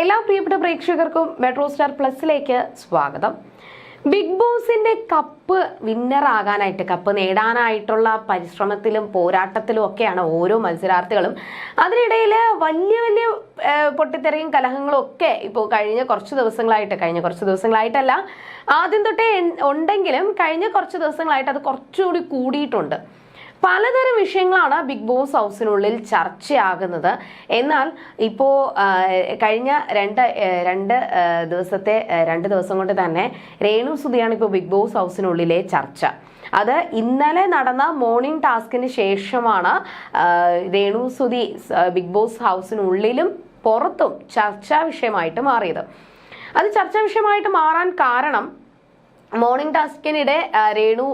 എല്ലാ പ്രിയപ്പെട്ട പ്രേക്ഷകർക്കും മെട്രോ സ്റ്റാർ പ്ലസിലേക്ക് സ്വാഗതം. ബിഗ് ബോസിന്റെ കപ്പ് വിന്നർ ആകാനായിട്ട് കപ്പ് നേടാനായിട്ടുള്ള പരിശ്രമത്തിലും പോരാട്ടത്തിലും ഒക്കെയാണ് ഓരോ മത്സരാർത്ഥികളും. അതിനിടയിൽ വലിയ വലിയ പൊട്ടിത്തെറിയും കലഹങ്ങളും ഒക്കെ ഇപ്പോൾ കഴിഞ്ഞ കുറച്ച് ദിവസങ്ങളായിട്ട് കഴിഞ്ഞ കുറച്ച് ദിവസങ്ങളായിട്ടല്ല ആദ്യം തൊട്ടേ ഉണ്ടെങ്കിലും കഴിഞ്ഞ കുറച്ച് ദിവസങ്ങളായിട്ട് അത് കുറച്ചുകൂടി കൂടിയിട്ടുണ്ട്. പലതരം വിഷയങ്ങളാണ് ബിഗ് ബോസ് ഹൗസിനുള്ളിൽ ചർച്ചയാകുന്നത്. എന്നാൽ ഇപ്പോൾ കഴിഞ്ഞ രണ്ട് രണ്ട് ദിവസത്തെ രണ്ട് ദിവസം കൊണ്ട് തന്നെ രേണു സുധിയാണ് ഇപ്പോൾ ബിഗ് ബോസ് ഹൗസിനുള്ളിലെ ചർച്ച. അത് ഇന്നലെ നടന്ന മോർണിംഗ് ടാസ്കിന് ശേഷമാണ് രേണു സുധി ബിഗ് ബോസ് ഹൗസിനുള്ളിലും പുറത്തും ചർച്ചാ വിഷയമായിട്ട് മാറിയത്. അത് ചർച്ചാ വിഷയമായിട്ട് മാറാൻ കാരണം മോർണിംഗ് ടാസ്കിനിടെ രേണു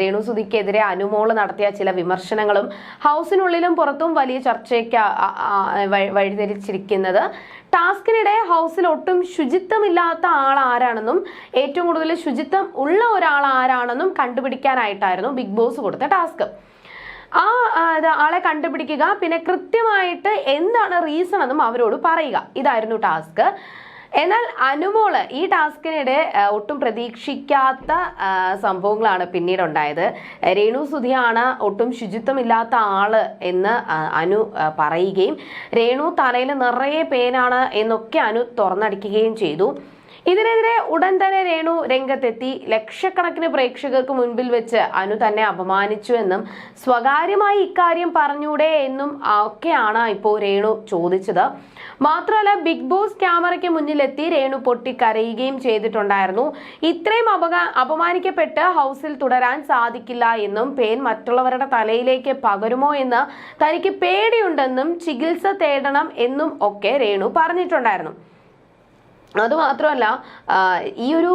രേണു സുധിക്കെതിരെ അനുമോൾ നടത്തിയ ചില വിമർശനങ്ങളും ഹൗസിനുള്ളിലും പുറത്തും വലിയ ചർച്ചയ്ക്ക് വഴിതിരിച്ചിരിക്കുന്നത് ടാസ്കിനിടെ ഹൗസിൽ ഒട്ടും ശുചിത്വമില്ലാത്ത ആൾ ആരാണെന്നും ഏറ്റവും കൂടുതൽ ശുചിത്വം ഉള്ള ഒരാൾ ആരാണെന്നും കണ്ടുപിടിക്കാനായിട്ടായിരുന്നു ബിഗ് ബോസ് കൊടുത്ത ടാസ്ക്. ആ, ആളെ കണ്ടുപിടിക്കുക പിന്നെ കൃത്യമായിട്ട് എന്താണ് റീസൺ എന്നും അവരോട് പറയുക. ഇതായിരുന്നു ടാസ്ക്. എന്നാൽ അനുമോൾ ഈ ടാസ്കിനിടെ ഒട്ടും പ്രതീക്ഷിക്കാത്ത സംഭവങ്ങളാണ് പിന്നീട് ഉണ്ടായത് രേണു സുധിയാണ് ഒട്ടും ശുചിത്വമില്ലാത്ത ആൾ എന്ന് അനു പറയുകയും രേണു തലയിൽ നിറയെ പേനാണ് എന്നൊക്കെ അനു തുറന്നടിക്കുകയും ചെയ്തു. ഇതിനെതിരെ ഉടൻ തന്നെ രേണു രംഗത്തെത്തി. ലക്ഷക്കണക്കിന് പ്രേക്ഷകർക്ക് മുൻപിൽ വെച്ച് അനു തന്നെ അപമാനിച്ചു എന്നും സ്വകാര്യമായി ഇക്കാര്യം പറഞ്ഞൂടെ എന്നും ഒക്കെയാണ് ഇപ്പോൾ രേണു ചോദിച്ചത്. മാത്രമല്ല ബിഗ് ബോസ് ക്യാമറയ്ക്ക് മുന്നിലെത്തി രേണു പൊട്ടിക്കരയുകയും ചെയ്തിട്ടുണ്ടായിരുന്നു. ഇത്രയും അപക അപമാനിക്കപ്പെട്ട് ഹൗസിൽ തുടരാൻ സാധിക്കില്ല എന്നും പേൻ മറ്റുള്ളവരുടെ തലയിലേക്ക് പകരുമോ എന്ന് തനിക്ക് പേടിയുണ്ടെന്നും ചികിത്സ തേടണം എന്നും ഒക്കെ രേണു പറഞ്ഞിട്ടുണ്ടായിരുന്നു. അതുമാത്രമല്ല ഈ ഒരു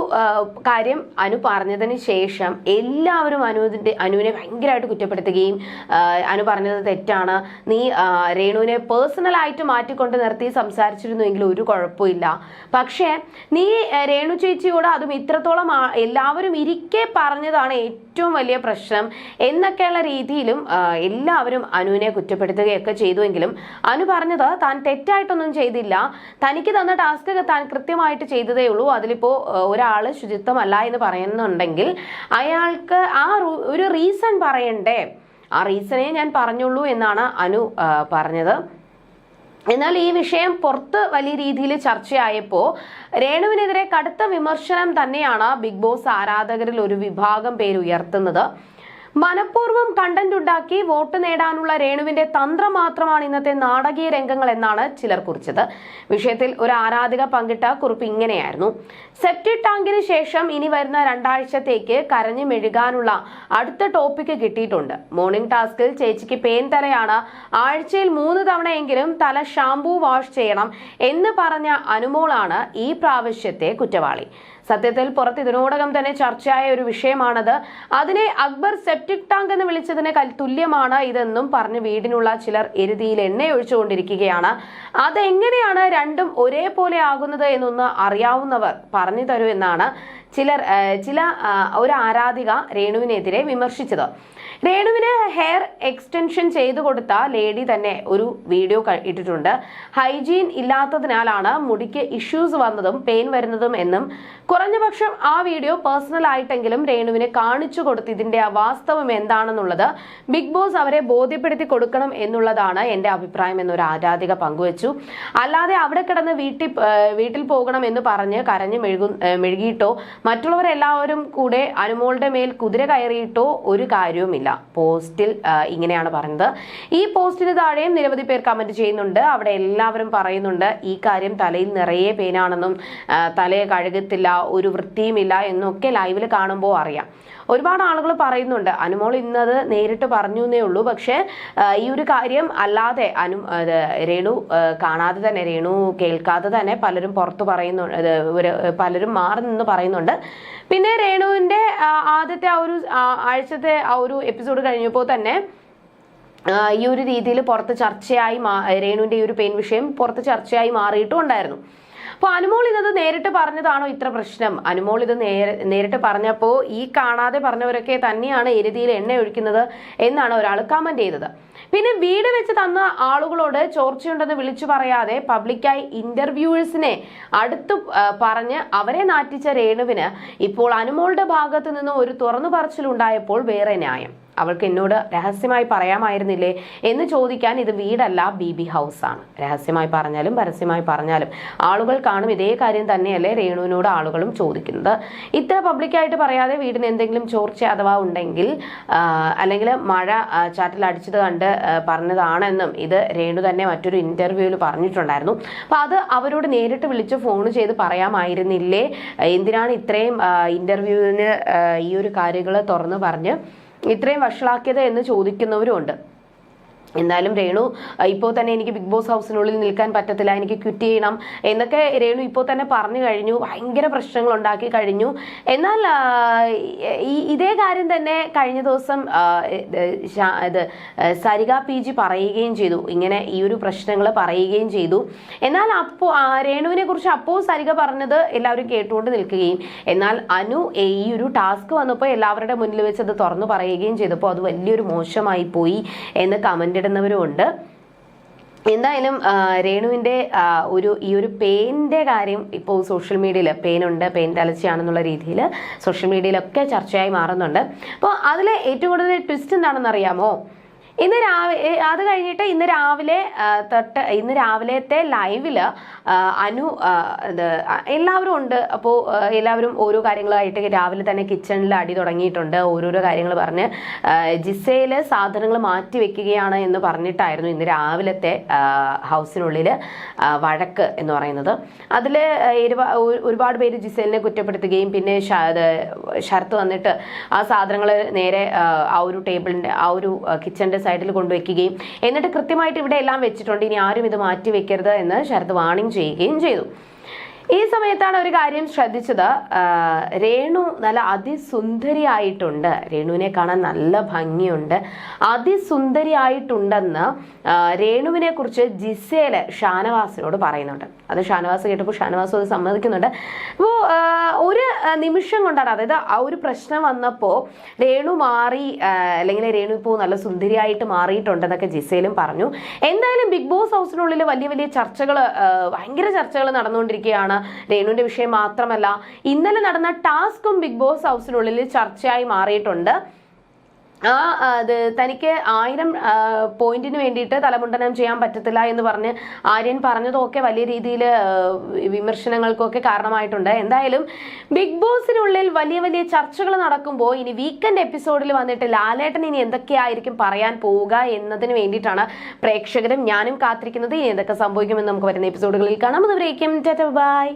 കാര്യം അനു പറഞ്ഞതിന് ശേഷം എല്ലാവരും അനുവിന്റെ അനുവിനെ ഭയങ്കരമായിട്ട് കുറ്റപ്പെടുത്തുകയും അനു പറഞ്ഞത് തെറ്റാണ്. നീ രേണുവിനെ പേഴ്സണലായിട്ട് മാറ്റിക്കൊണ്ട് നിർത്തി സംസാരിച്ചിരുന്നുവെങ്കിൽ ഒരു കുഴപ്പമില്ല. പക്ഷേ നീ രേണു ചേച്ചിയോട് അതും ഇത്രത്തോളം എല്ലാവരും ഇരിക്കെ പറഞ്ഞതാണ് ഏറ്റവും വലിയ പ്രശ്നം എന്നൊക്കെയുള്ള രീതിയിലും എല്ലാവരും അനുവിനെ കുറ്റപ്പെടുത്തുകയൊക്കെ ചെയ്തുവെങ്കിലും അനു പറഞ്ഞത് താൻ തെറ്റായിട്ടൊന്നും ചെയ്തില്ല. തനിക്ക് തന്ന ടാസ്ക് താൻ കൃത്യമായിട്ട് ചെയ്തതേ ഉള്ളൂ. അതിലിപ്പോൾ ഒരാൾ ശുചിത്വമല്ല എന്ന് പറയുന്നുണ്ടെങ്കിൽ അയാൾക്ക് ആ ഒരു റീസൺ പറയണ്ടേ? ആ റീസണേ ഞാൻ പറഞ്ഞുള്ളൂ എന്നാണ് അനു പറഞ്ഞത്. എന്നാൽ ഈ വിഷയം പുറത്ത് വലിയ രീതിയിൽ ചർച്ചയായപ്പോൾ രേണുവിനെതിരെ കടുത്ത വിമർശനം തന്നെയാണ് ബിഗ് ബോസ് ആരാധകരിൽ ഒരു വിഭാഗം പേര് ഉയർത്തുന്നത്. മനഃപൂർവം കണ്ടന്റ് ഉണ്ടാക്കി വോട്ട് നേടാനുള്ള രേണുവിന്റെ തന്ത്രം മാത്രമാണ് ഇന്നത്തെ നാടകീയ രംഗങ്ങൾ എന്നാണ് ചിലർ കുറിച്ചത്. വിഷയത്തിൽ ഒരു ആരാധിക പങ്കിട്ട കുറിപ്പ് ഇങ്ങനെയായിരുന്നു. സെപ്റ്റി ടാങ്കിന് ശേഷം ഇനി വരുന്ന രണ്ടാഴ്ചത്തേക്ക് കരഞ്ഞു മെഴുകാനുള്ള അടുത്ത ടോപ്പിക്ക് കിട്ടിയിട്ടുണ്ട്. മോർണിംഗ് ടാസ്കിൽ ചേച്ചിക്ക് പേൻ തലയാണ്. ആഴ്ചയിൽ മൂന്ന് തവണയെങ്കിലും തല ഷാംപൂ വാഷ് ചെയ്യണം എന്ന് പറഞ്ഞ അനുമോളാണ് ഈ പ്രാവശ്യത്തെ കുറ്റവാളി. സത്യത്തിൽ പുറത്ത് ഇതിനോടകം തന്നെ ചർച്ചയായ ഒരു വിഷയമാണത്. അതിനെ അക്ബർ സെപ്റ്റിക് ടാങ്ക് എന്ന് വിളിച്ചതിന് തുല്യമാണ് ഇതെന്നും പറഞ്ഞ് വീടിനുള്ള ചിലർ എരുതിയിൽ എണ്ണയൊഴിച്ചുകൊണ്ടിരിക്കുകയാണ്. അതെങ്ങനെയാണ് രണ്ടും ഒരേപോലെ ആകുന്നത് എന്നൊന്ന് അറിയാവുന്നവർ പറഞ്ഞു തരൂ എന്നാണ് ചിലർ ചില ഒരു ആരാധിക രേണുവിനെതിരെ വിമർശിച്ചത്. രേണുവിന് ഹെയർ എക്സ്റ്റൻഷൻ ചെയ്തു കൊടുത്ത ലേഡി തന്നെ ഒരു വീഡിയോ ഇട്ടിട്ടുണ്ട്. ഹൈജീൻ ഇല്ലാത്തതിനാലാണ് മുടിക്ക് ഇഷ്യൂസ് വന്നതും പെയിൻ വരുന്നതും എന്നും കുറഞ്ഞപക്ഷം ആ വീഡിയോ പേഴ്സണൽ ആയിട്ടെങ്കിലും രേണുവിന് കാണിച്ചു കൊടുത്ത് ഇതിന്റെ വാസ്തവം എന്താണെന്നുള്ളത് ബിഗ് ബോസ് അവരെ ബോധ്യപ്പെടുത്തി കൊടുക്കണം എന്നുള്ളതാണ് എന്റെ അഭിപ്രായം എന്നൊരു ആരാധിക പങ്കുവച്ചു. അല്ലാതെ അവിടെ കിടന്ന് വീട്ടിൽ വീട്ടിൽ പോകണം എന്ന് പറഞ്ഞ് കരഞ്ഞ് മെഴുകു മെഴുകിയിട്ടോ മറ്റുള്ളവരെല്ലാവരും കൂടെ അനുമോളുടെ മേൽ കുതിര കയറിയിട്ടോ ഒരു കാര്യവുമില്ല. പോസ്റ്റിൽ ഇങ്ങനെയാണ് പറഞ്ഞത് ഈ പോസ്റ്റിന് താഴെയും നിരവധി പേർ കമന്റ് ചെയ്യുന്നുണ്ട്. അവിടെ എല്ലാവരും പറയുന്നുണ്ട് ഈ കാര്യം തലയിൽ നിറയെ പേനാണെന്നും തലയെ കഴുകത്തില്ല ഒരു വൃത്തിയുമില്ല എന്നൊക്കെ ലൈവിൽ കാണുമ്പോൾ അറിയാം. ഒരുപാട് ആളുകൾ പറയുന്നുണ്ട് അനുമോൾ ഇന്നത് നേരിട്ട് പറഞ്ഞു എന്നേ ഉള്ളൂ. പക്ഷേ ഈ ഒരു കാര്യം അല്ലാതെ അനു രേണു കാണാതെ തന്നെ രേണു കേൾക്കാതെ തന്നെ പലരും പുറത്ത് പറയുന്നു പലരും മാറി നിന്ന് പറയുന്നുണ്ട്. പിന്നെ രേണുവിന്റെ ആദ്യത്തെ ആ ഒരു ആഴ്ചത്തെ ആ ഒരു എപ്പിസോഡ് കഴിഞ്ഞപ്പോൾ തന്നെ ഈ ഒരു രീതിയിൽ പുറത്ത് ചർച്ചയായി രേണുവിന്റെ ഈ ഒരു പെയിൻ വിഷയം പുറത്ത് ചർച്ചയായി മാറിയിട്ടും ഉണ്ടായിരുന്നു. അപ്പൊ അനുമോൾ ഇതത് നേരിട്ട് പറഞ്ഞതാണോ ഇത്ര പ്രശ്നം? അനുമോൾ ഇത് നേരിട്ട് പറഞ്ഞപ്പോൾ ഈ കാണാതെ പറഞ്ഞവരൊക്കെ തന്നെയാണ് എരുതിയിൽ എണ്ണ ഒഴിക്കുന്നത് എന്നാണ് ഒരാൾ കമന്റ് ചെയ്തത്. പിന്നെ വീട് വെച്ച് തന്ന ആളുകളോട് ചോർച്ചയുണ്ടെന്ന് വിളിച്ചു പറയാതെ പബ്ലിക്കായി ഇന്റർവ്യൂവേഴ്സിനെ അടുത്ത് പറഞ്ഞ് അവരെ നാറ്റിച്ച രേണുവിന് ഇപ്പോൾ അനുമോളുടെ ഭാഗത്ത് നിന്ന് ഒരു തുറന്നു പറച്ചിലുണ്ടായപ്പോൾ വേറെ ന്യായം. അവൾക്ക് എന്നോട് രഹസ്യമായി പറയാമായിരുന്നില്ലേ എന്ന് ചോദിക്കാൻ ഇത് വീടല്ല ബി ബി ഹൗസ് ആണ്. രഹസ്യമായി പറഞ്ഞാലും പരസ്യമായി പറഞ്ഞാലും ആളുകൾ കാണും ഇതേ കാര്യം തന്നെയല്ലേ രേണുവിനോട് ആളുകളും ചോദിക്കുന്നത്. ഇത്ര പബ്ലിക്കായിട്ട് പറയാതെ വീടിന് എന്തെങ്കിലും ചോർച്ച അഥവാ ഉണ്ടെങ്കിൽ അല്ലെങ്കിൽ മഴ ചാറ്റിൽ അടിച്ചത് കണ്ട് പറഞ്ഞതാണെന്നും ഇത് രേണു തന്നെ മറ്റൊരു ഇന്റർവ്യൂവിൽ പറഞ്ഞിട്ടുണ്ടായിരുന്നു. അപ്പം അത് അവരോട് നേരിട്ട് വിളിച്ച് ഫോൺ ചെയ്ത് പറയാമായിരുന്നില്ലേ? എന്തിനാണ് ഇത്രയും ഇന്റർവ്യൂവിന് ഈ ഒരു കാര്യങ്ങൾ തുറന്ന് പറഞ്ഞ് ഇത്രയും വഷളാക്കിയത് എന്ന് ചോദിക്കുന്നവരുമുണ്ട്. എന്തായാലും രേണു ഇപ്പോൾ തന്നെ എനിക്ക് ബിഗ് ബോസ് ഹൗസിനുള്ളിൽ നിൽക്കാൻ പറ്റത്തില്ല എനിക്ക് ക്വിറ്റ് ചെയ്യണം എന്നൊക്കെ രേണു ഇപ്പോൾ തന്നെ പറഞ്ഞു കഴിഞ്ഞു ഭയങ്കര പ്രശ്നങ്ങൾ ഉണ്ടാക്കി കഴിഞ്ഞു. എന്നാൽ ഈ ഇതേ കാര്യം തന്നെ കഴിഞ്ഞ ദിവസം ഇത് സരിക പി ജി പറയുകയും ചെയ്തു ഇങ്ങനെ ഈ ഒരു പ്രശ്നങ്ങൾ പറയുകയും ചെയ്തു. എന്നാൽ അപ്പോൾ രേണുവിനെ കുറിച്ച് അപ്പോൾ സരിക പറഞ്ഞത് എല്ലാവരും കേട്ടുകൊണ്ട് നിൽക്കുകയും എന്നാൽ അനു ഈ ഒരു ടാസ്ക് വന്നപ്പോൾ എല്ലാവരുടെ മുന്നിൽ വെച്ച് അത് തുറന്നു പറയുകയും ചെയ്തപ്പോൾ അത് വലിയൊരു മോശമായി പോയി എന്ന് കമന്റ് ഇടുന്നവരും ഉണ്ട്. എന്തായാലും രേണുവിന്റെ ഒരു ഈ ഒരു പെയിന്റെ കാര്യം ഇപ്പോൾ സോഷ്യൽ മീഡിയയിൽ പെയിൻ ഉണ്ട് പെയിൻ തലച്ചയാണെന്നുള്ള രീതിയിൽ സോഷ്യൽ മീഡിയയിലൊക്കെ ചർച്ചയായി മാറുന്നുണ്ട്. അപ്പോൾ അതിലെ ഏറ്റവും കൂടുതൽ ട്വിസ്റ്റ് എന്താണെന്ന് അറിയാമോ ഇന്ന് രാവിലെ അത് കഴിഞ്ഞിട്ട് ഇന്ന് രാവിലെ തൊട്ട് ഇന്ന് രാവിലത്തെ ലൈവിൽ അനു ഇത് എല്ലാവരും ഉണ്ട്. അപ്പോൾ എല്ലാവരും ഓരോ കാര്യങ്ങളായിട്ട് രാവിലെ തന്നെ കിച്ചണിൽ അടി തുടങ്ങിയിട്ടുണ്ട്. ഓരോരോ കാര്യങ്ങൾ പറഞ്ഞ് ജിസയിൽ സാധനങ്ങൾ മാറ്റി വെക്കുകയാണ് എന്ന് പറഞ്ഞിട്ടായിരുന്നു ഇന്ന് രാവിലത്തെ ഹൗസിനുള്ളിൽ വഴക്ക് എന്ന് പറയുന്നത്. അതിൽ ഒരുപാട് പേര് ജിസേലിനെ കുറ്റപ്പെടുത്തുകയും പിന്നെ ഷർത്ത് വന്നിട്ട് ആ സാധനങ്ങൾ നേരെ ആ ഒരു ടേബിളിന്റെ ആ ഒരു കിച്ചണിന്റെ സൈഡിൽ കൊണ്ടുവയ്ക്കുകയും. എന്നിട്ട് കൃത്യമായിട്ട് ഇവിടെ എല്ലാം വെച്ചിട്ടുണ്ട്. ഇനി ആരും ഇത് മാറ്റി വെക്കരുത് എന്ന് ശരത് വാണിംഗ് ചെയ്യുകയും ചെയ്തു. ഈ സമയത്താണ് ഒരു കാര്യം ശ്രദ്ധിച്ചത്. രേണു നല്ല അതിസുന്ദരിയായിട്ടുണ്ട്. രേണുവിനെ കാണാൻ നല്ല ഭംഗിയുണ്ട്. അതിസുന്ദരിയായിട്ടുണ്ടെന്ന് രേണുവിനെ കുറിച്ച് ജിസേൽ ഷാനവാസിനോട് പറയുന്നുണ്ട്. അത് ഷാനവാസ് കേട്ടപ്പോൾ ഷാനവാസ് അത് സമ്മതിക്കുന്നുണ്ട്. അപ്പോൾ ഒരു നിമിഷം കൊണ്ടാണ് അതായത് ആ ഒരു പ്രശ്നം വന്നപ്പോൾ രേണു മാറി അല്ലെങ്കിൽ രേണു ഇപ്പോൾ നല്ല സുന്ദരിയായിട്ട് മാറിയിട്ടുണ്ടെന്നൊക്കെ ജിസേലും പറഞ്ഞു. എന്തായാലും ബിഗ് ബോസ് ഹൗസിനുള്ളിൽ വലിയ വലിയ ചർച്ചകൾ ഭയങ്കര ചർച്ചകൾ നടന്നുകൊണ്ടിരിക്കുകയാണ്. രേണുവിന്റെ വിഷയം മാത്രമല്ല ഇന്നലെ നടന്ന ടാസ്കും ബിഗ് ബോസ് ഹൗസിനുള്ളിൽ ചർച്ചയായി മാറിയിട്ടുണ്ട്. ആ അത് തനിക്ക് ആയിരം പോയിന്റിന് വേണ്ടിയിട്ട് തലമുണ്ടനം ചെയ്യാൻ പറ്റത്തില്ല എന്ന് പറഞ്ഞ് ആര്യൻ പറഞ്ഞതൊക്കെ വലിയ രീതിയിൽ വിമർശനങ്ങൾക്കൊക്കെ കാരണമായിട്ടുണ്ട്. എന്തായാലും ബിഗ് ബോസിനുള്ളിൽ വലിയ വലിയ ചർച്ചകൾ നടക്കുമ്പോൾ ഇനി വീക്കെൻഡ് എപ്പിസോഡിൽ വന്നിട്ട് ലാലേട്ടൻ ഇനി എന്തൊക്കെയായിരിക്കും പറയാൻ പോവുക എന്നതിന് വേണ്ടിയിട്ടാണ് പ്രേക്ഷകരും ഞാനും കാത്തിരിക്കുന്നത്. ഇനി എന്തൊക്കെ സംഭവിക്കുമെന്ന് നമുക്ക് വരുന്ന എപ്പിസോഡുകളിൽ കാണാം. അതുവരേക്കും ബൈ.